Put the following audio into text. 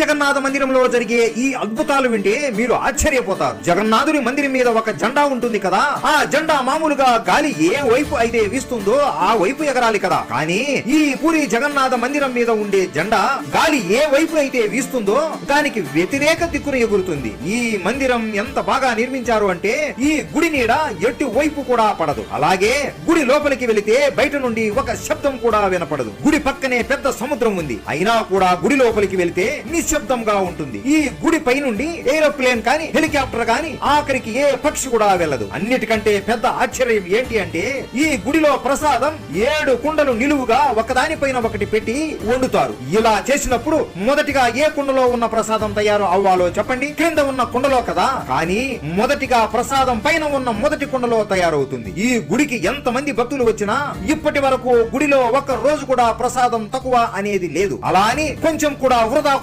జగన్నాథ మందిరంలో జరిగే ఈ అద్భుతాలు వింటే మీరు ఆశ్చర్యపోతారు. జగన్నాథుని మందిరం మీద ఒక జెండా ఉంటుంది కదా ఆ జెండా మామూలుగా గాలి ఏ వైపు అయితే వీస్తుందో ఆ వైపు ఎగరాలి కదా. కానీ ఈ పూరి జగన్నాథ మందిరం మీద ఉండే జెండా గాలి ఏ వైపు అయితే వీస్తుందో దానికి వ్యతిరేక దిక్కును ఎగురుతుంది. ఈ మందిరం ఎంత బాగా నిర్మించారు అంటే ఈ గుడి నీడ ఎట్టి వైపు కూడా పడదు. అలాగే గుడి లోపలికి వెళితే బయట నుండి ఒక శబ్దం కూడా వినపడదు. గుడి పక్కనే పెద్ద సముద్రం ఉంది. అయినా కూడా గుడి లోపలికి వెళితే నిశ్శబ్దంగా ఉంటుంది. ఈ గుడి పై నుండి ఏరోప్లేన్ కానీ హెలికాప్టర్ కానీ ఆఖరికి ఏ పక్షి కూడా వెళ్ళదు. అన్నిటికంటే పెద్ద ఆశ్చర్యం ఏంటి అంటే ఈ గుడిలో ప్రసాదం ఏడు కుండలు నిలువుగా ఒకదానిపైన ఒకటి పెట్టి వండుతారు. ఇలా చేసినప్పుడు మొదటిగా ఏ కుండలో ఉన్న ప్రసాదం తయారు అవ్వాలో చెప్పండి. క్రింద ఉన్న కుండలో కదా? కానీ మొదటిగా ప్రసాదం పైన ఉన్న మొదటి కుండలో తయారవుతుంది. ఈ గుడికి ఎంత మంది భక్తులు వచ్చినా ఇప్పటి వరకు గుడిలో ఒక్క రోజు కూడా ప్రసాదం తక్కువ అనేది లేదు. అలా అని కొంచెం కూడా వృధా